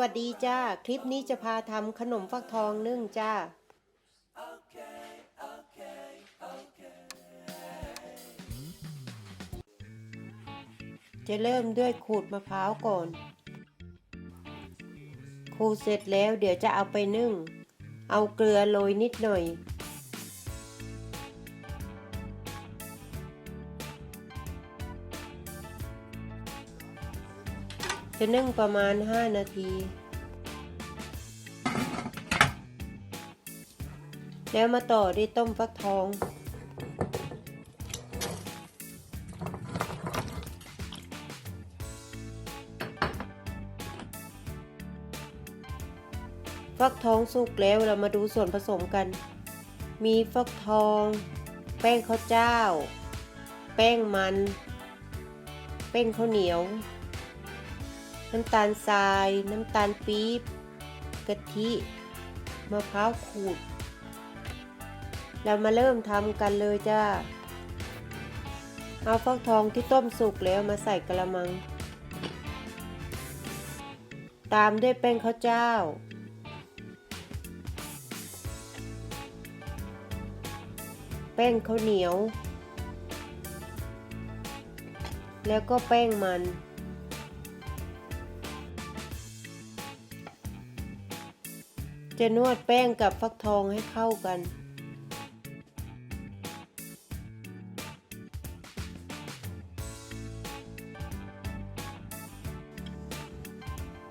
วัสดีจ้า คลิปนี้จะพาทำขนมฟักทองนึ่งจ้า จะเริ่มด้วยขูดมะพร้าวก่อน ขูดเสร็จแล้วเดี๋ยวจะเอาไปนึ่ง เอาเกลือโรยนิดหน่อย จะนึ่งประมาณ 5 นาที แล้วมาต่อด้วยต้มฟักทอง ฟักทองสุกแล้วเรามาดูส่วนผสมกัน มีฟักทอง แป้งข้าวเจ้า แป้งมัน แป้งข้าวเหนียว น้ำตาลทราย น้ำตาลปี๊บกะทิ มะพร้าวขูด เรามาเริ่มทำกันเลยจ้า เอาฟักทองที่ต้มสุกแล้วมาใส่กระมัง ตามด้วยแป้งข้าวเจ้า แป้งข้าวเหนียว แล้วก็แป้งมัน จะนวดแป้งกับฟักทองให้เข้ากัน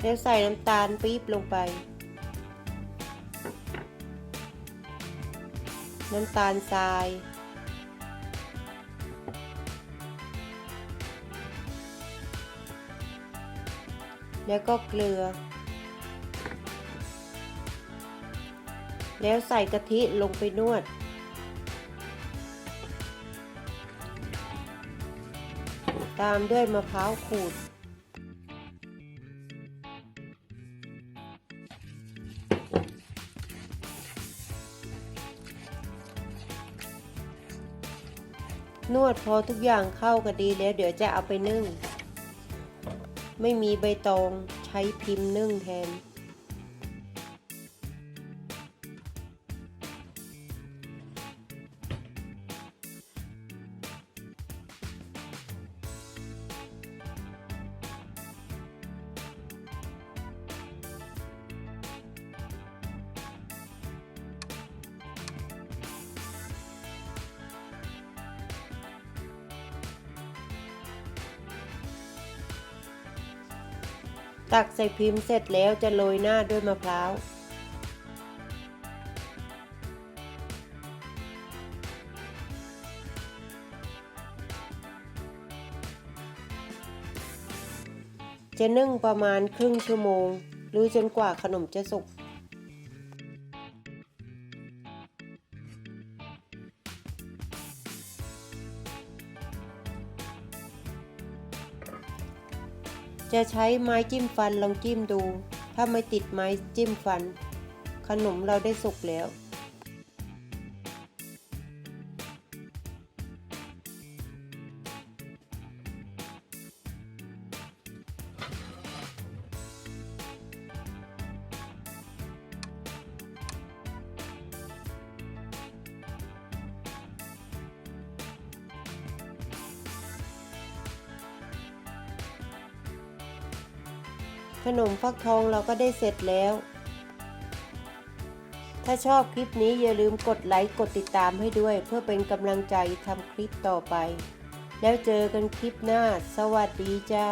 แล้วใส่น้ำตาลปี๊บลงไป น้ำตาลทรายแล้วก็เกลือ แล้วใส่กะทิลงไปนวด ตามด้วยมะพร้าวขูด นวดพอทุกอย่างเข้ากันดีแล้วเดี๋ยวจะเอาไปนึ่ง ไม่มีใบตองใช้พิมพ์นึ่งแทน ตักใส่พิมพ์เสร็จแล้วจะโรยหน้าด้วยมะพร้าวจะนึ่งประมาณครึ่งชั่วโมง หรือจนกว่าขนมจะสุก จะใช้ไม้จิ้มฟันลองจิ้มดู ถ้าไม่ติดไม้จิ้มฟัน ขนมเราได้สุกแล้ว ขนมฟักทองเราก็ได้เสร็จแล้ว ถ้าชอบคลิปนี้อย่าลืมกดไลค์กดติดตามให้ด้วย เพื่อเป็นกำลังใจทำคลิปต่อไป แล้วเจอกันคลิปหน้า สวัสดีจ้า